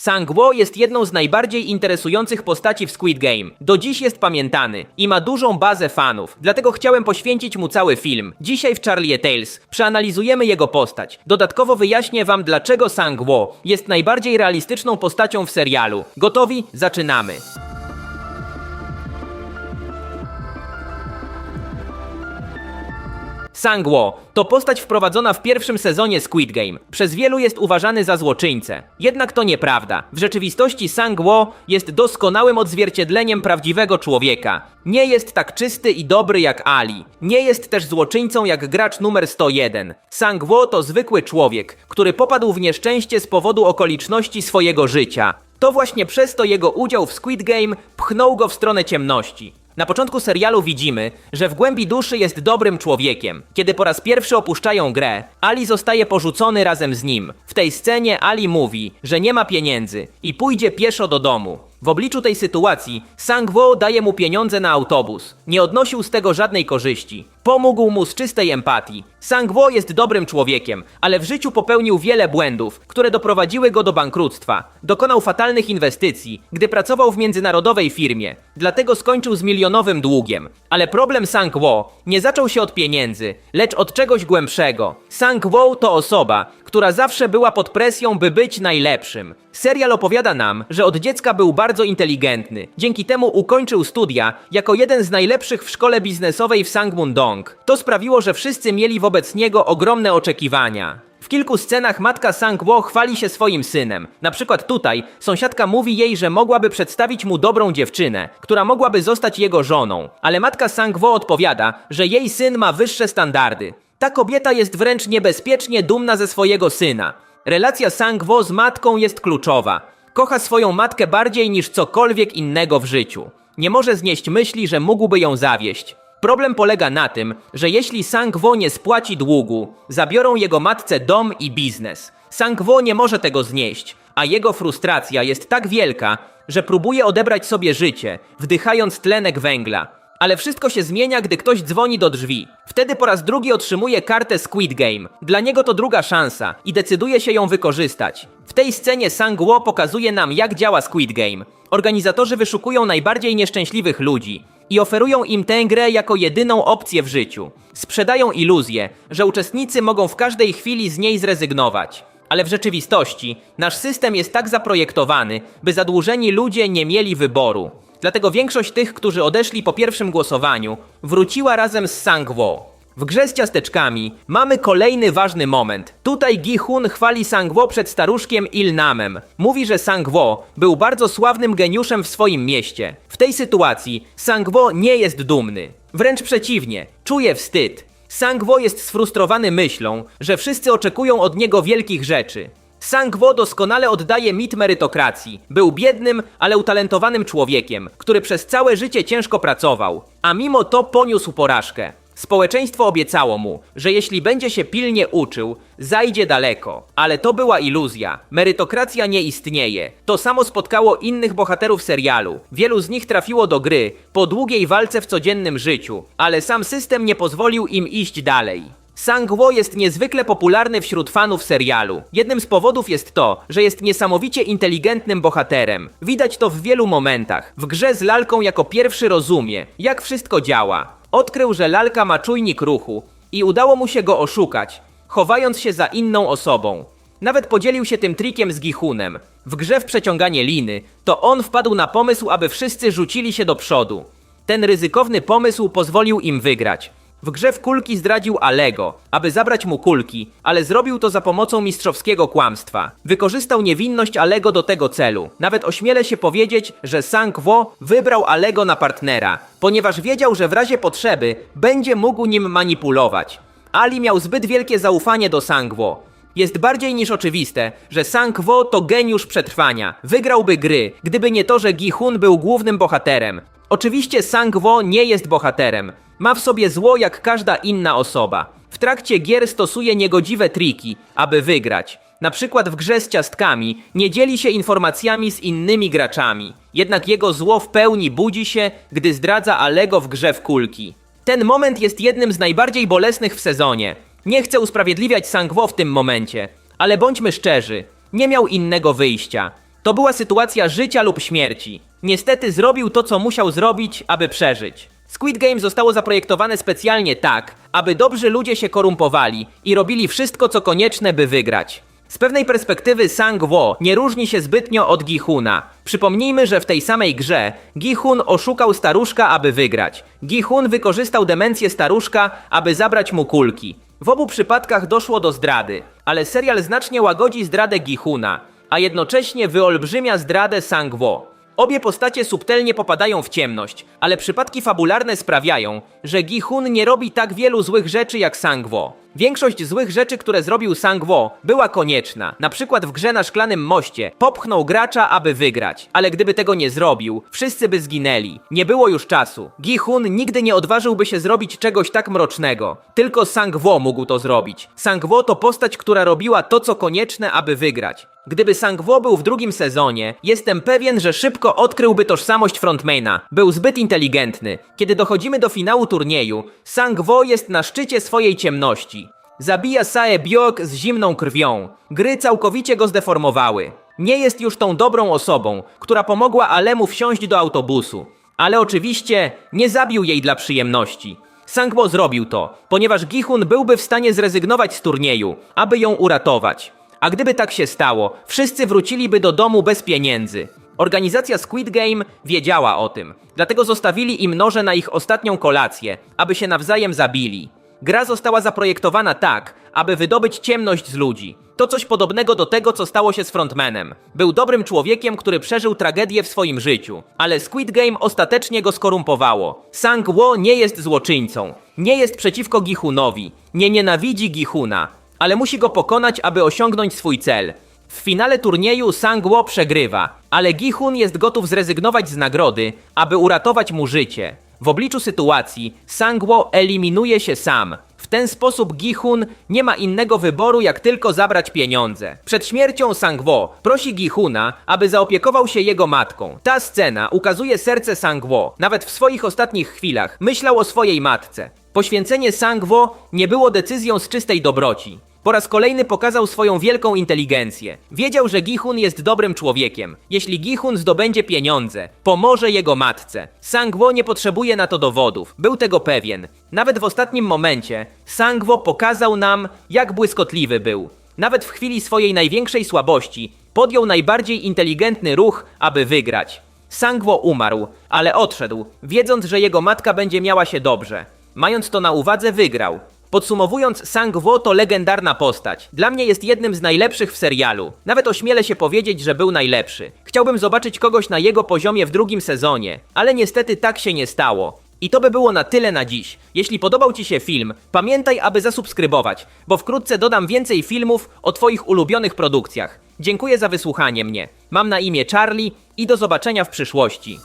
Sangwo jest jedną z najbardziej interesujących postaci w Squid Game. Do dziś jest pamiętany i ma dużą bazę fanów, dlatego chciałem poświęcić mu cały film. Dzisiaj w Charlie Tales przeanalizujemy jego postać. Dodatkowo wyjaśnię wam dlaczego Sangwo jest najbardziej realistyczną postacią w serialu. Gotowi? Zaczynamy. Sangwo to postać wprowadzona w pierwszym sezonie Squid Game. Przez wielu jest uważany za złoczyńcę. Jednak to nieprawda. W rzeczywistości Sangwo jest doskonałym odzwierciedleniem prawdziwego człowieka. Nie jest tak czysty i dobry jak Ali. Nie jest też złoczyńcą jak gracz numer 101. Sangwo to zwykły człowiek, który popadł w nieszczęście z powodu okoliczności swojego życia. To właśnie przez to jego udział w Squid Game pchnął go w stronę ciemności. Na początku serialu widzimy, że w głębi duszy jest dobrym człowiekiem. Kiedy po raz pierwszy opuszczają grę, Ali zostaje porzucony razem z nim. W tej scenie Ali mówi, że nie ma pieniędzy i pójdzie pieszo do domu. W obliczu tej sytuacji Sangwo daje mu pieniądze na autobus. Nie odnosił z tego żadnej korzyści. Pomógł mu z czystej empatii. Sangwo jest dobrym człowiekiem, ale w życiu popełnił wiele błędów, które doprowadziły go do bankructwa. Dokonał fatalnych inwestycji, gdy pracował w międzynarodowej firmie. Dlatego skończył z milionowym długiem. Ale problem Sangwo nie zaczął się od pieniędzy, lecz od czegoś głębszego. Sangwo to osoba, która zawsze była pod presją, by być najlepszym. Serial opowiada nam, że od dziecka był bardzo inteligentny. Dzięki temu ukończył studia jako jeden z najlepszych w szkole biznesowej w Sangmundong. To sprawiło, że wszyscy mieli wobec niego ogromne oczekiwania. W kilku scenach matka Sangwo chwali się swoim synem. Na przykład tutaj sąsiadka mówi jej, że mogłaby przedstawić mu dobrą dziewczynę, która mogłaby zostać jego żoną. Ale matka Sangwo odpowiada, że jej syn ma wyższe standardy. Ta kobieta jest wręcz niebezpiecznie dumna ze swojego syna. Relacja Sangwo z matką jest kluczowa. Kocha swoją matkę bardziej niż cokolwiek innego w życiu. Nie może znieść myśli, że mógłby ją zawieść. Problem polega na tym, że jeśli Sangwo nie spłaci długu, zabiorą jego matce dom i biznes. Sangwo nie może tego znieść, a jego frustracja jest tak wielka, że próbuje odebrać sobie życie, wdychając tlenek węgla. Ale wszystko się zmienia, gdy ktoś dzwoni do drzwi. Wtedy po raz drugi otrzymuje kartę Squid Game. Dla niego to druga szansa i decyduje się ją wykorzystać. W tej scenie Sangwo pokazuje nam, jak działa Squid Game. Organizatorzy wyszukują najbardziej nieszczęśliwych ludzi i oferują im tę grę jako jedyną opcję w życiu. Sprzedają iluzję, że uczestnicy mogą w każdej chwili z niej zrezygnować. Ale w rzeczywistości nasz system jest tak zaprojektowany, by zadłużeni ludzie nie mieli wyboru. Dlatego większość tych, którzy odeszli po pierwszym głosowaniu, wróciła razem z Sangwo. W grze z ciasteczkami mamy kolejny ważny moment. Tutaj Gi-hun chwali Sangwo przed staruszkiem Il-namem. Mówi, że Sangwo był bardzo sławnym geniuszem w swoim mieście. W tej sytuacji Sangwo nie jest dumny. Wręcz przeciwnie, czuje wstyd. Sangwo jest sfrustrowany myślą, że wszyscy oczekują od niego wielkich rzeczy. Sangwo doskonale oddaje mit merytokracji. Był biednym, ale utalentowanym człowiekiem, który przez całe życie ciężko pracował, a mimo to poniósł porażkę. Społeczeństwo obiecało mu, że jeśli będzie się pilnie uczył, zajdzie daleko. Ale to była iluzja. Merytokracja nie istnieje. To samo spotkało innych bohaterów serialu. Wielu z nich trafiło do gry po długiej walce w codziennym życiu, ale sam system nie pozwolił im iść dalej. Sangwo jest niezwykle popularny wśród fanów serialu. Jednym z powodów jest to, że jest niesamowicie inteligentnym bohaterem. Widać to w wielu momentach. W grze z lalką jako pierwszy rozumie, jak wszystko działa. Odkrył, że lalka ma czujnik ruchu i udało mu się go oszukać, chowając się za inną osobą. Nawet podzielił się tym trikiem z Gichunem. W grze w przeciąganie liny, to on wpadł na pomysł, aby wszyscy rzucili się do przodu. Ten ryzykowny pomysł pozwolił im wygrać. W grze w kulki zdradził Alego, aby zabrać mu kulki, ale zrobił to za pomocą mistrzowskiego kłamstwa. Wykorzystał niewinność Alego do tego celu. Nawet ośmielę się powiedzieć, że Sangwo wybrał Alego na partnera, ponieważ wiedział, że w razie potrzeby będzie mógł nim manipulować. Ali miał zbyt wielkie zaufanie do Sangwo. Jest bardziej niż oczywiste, że Sangwo to geniusz przetrwania. Wygrałby gry, gdyby nie to, że Gi-hun był głównym bohaterem. Oczywiście Sangwo nie jest bohaterem. Ma w sobie zło jak każda inna osoba. W trakcie gier stosuje niegodziwe triki, aby wygrać. Na przykład w grze z ciastkami nie dzieli się informacjami z innymi graczami. Jednak jego zło w pełni budzi się, gdy zdradza Alego w grze w kulki. Ten moment jest jednym z najbardziej bolesnych w sezonie. Nie chcę usprawiedliwiać Sangwo w tym momencie, ale bądźmy szczerzy, nie miał innego wyjścia. To była sytuacja życia lub śmierci. Niestety zrobił to, co musiał zrobić, aby przeżyć. Squid Game zostało zaprojektowane specjalnie tak, aby dobrzy ludzie się korumpowali i robili wszystko, co konieczne, by wygrać. Z pewnej perspektywy Sang-Wo nie różni się zbytnio od Gi-Huna. Przypomnijmy, że w tej samej grze Gi-Hun oszukał staruszka, aby wygrać. Gi-Hun wykorzystał demencję staruszka, aby zabrać mu kulki. W obu przypadkach doszło do zdrady, ale serial znacznie łagodzi zdradę Gi-Huna, a jednocześnie wyolbrzymia zdradę Sang-Wo. Obie postacie subtelnie popadają w ciemność, ale przypadki fabularne sprawiają, że Gi-Hun nie robi tak wielu złych rzeczy jak Sang-Wo. Większość złych rzeczy, które zrobił Sang-Wo, była konieczna. Na przykład w grze na szklanym moście popchnął gracza, aby wygrać. Ale gdyby tego nie zrobił, wszyscy by zginęli. Nie było już czasu. Gi-Hun nigdy nie odważyłby się zrobić czegoś tak mrocznego. Tylko Sang-Wo mógł to zrobić. Sang-Wo to postać, która robiła to, co konieczne, aby wygrać. Gdyby Sang-Wo był w drugim sezonie, jestem pewien, że szybko odkryłby tożsamość frontmana. Był zbyt inteligentny. Kiedy dochodzimy do finału turnieju, Sang-Wo jest na szczycie swojej ciemności. Zabija Sae Biok z zimną krwią. Gry całkowicie go zdeformowały. Nie jest już tą dobrą osobą, która pomogła Alemu wsiąść do autobusu. Ale oczywiście nie zabił jej dla przyjemności. Sangbo zrobił to, ponieważ Gihun byłby w stanie zrezygnować z turnieju, aby ją uratować. A gdyby tak się stało, wszyscy wróciliby do domu bez pieniędzy. Organizacja Squid Game wiedziała o tym, dlatego zostawili im noże na ich ostatnią kolację, aby się nawzajem zabili. Gra została zaprojektowana tak, aby wydobyć ciemność z ludzi. To coś podobnego do tego, co stało się z frontmanem. Był dobrym człowiekiem, który przeżył tragedię w swoim życiu, ale Squid Game ostatecznie go skorumpowało. Sang-Wo nie jest złoczyńcą, nie jest przeciwko Gihunowi, nie nienawidzi Gihuna, ale musi go pokonać, aby osiągnąć swój cel. W finale turnieju Sang-Wo przegrywa, ale Gihun jest gotów zrezygnować z nagrody, aby uratować mu życie. W obliczu sytuacji Sang-Wo eliminuje się sam. W ten sposób Gihun nie ma innego wyboru, jak tylko zabrać pieniądze. Przed śmiercią Sang-Wo prosi Gihuna, aby zaopiekował się jego matką. Ta scena ukazuje serce Sang-Wo. Nawet w swoich ostatnich chwilach myślał o swojej matce. Poświęcenie Sang-Wo nie było decyzją z czystej dobroci. Po raz kolejny pokazał swoją wielką inteligencję. Wiedział, że Gihun jest dobrym człowiekiem. Jeśli Gihun zdobędzie pieniądze, pomoże jego matce. Sangwo nie potrzebuje na to dowodów. Był tego pewien. Nawet w ostatnim momencie Sangwo pokazał nam, jak błyskotliwy był. Nawet w chwili swojej największej słabości podjął najbardziej inteligentny ruch, aby wygrać. Sangwo umarł, ale odszedł, wiedząc, że jego matka będzie miała się dobrze. Mając to na uwadze, wygrał. Podsumowując, Sang-Wo to legendarna postać. Dla mnie jest jednym z najlepszych w serialu. Nawet ośmielę się powiedzieć, że był najlepszy. Chciałbym zobaczyć kogoś na jego poziomie w drugim sezonie, ale niestety tak się nie stało. I to by było na tyle na dziś. Jeśli podobał Ci się film, pamiętaj, aby zasubskrybować, bo wkrótce dodam więcej filmów o Twoich ulubionych produkcjach. Dziękuję za wysłuchanie mnie. Mam na imię Charlie i do zobaczenia w przyszłości.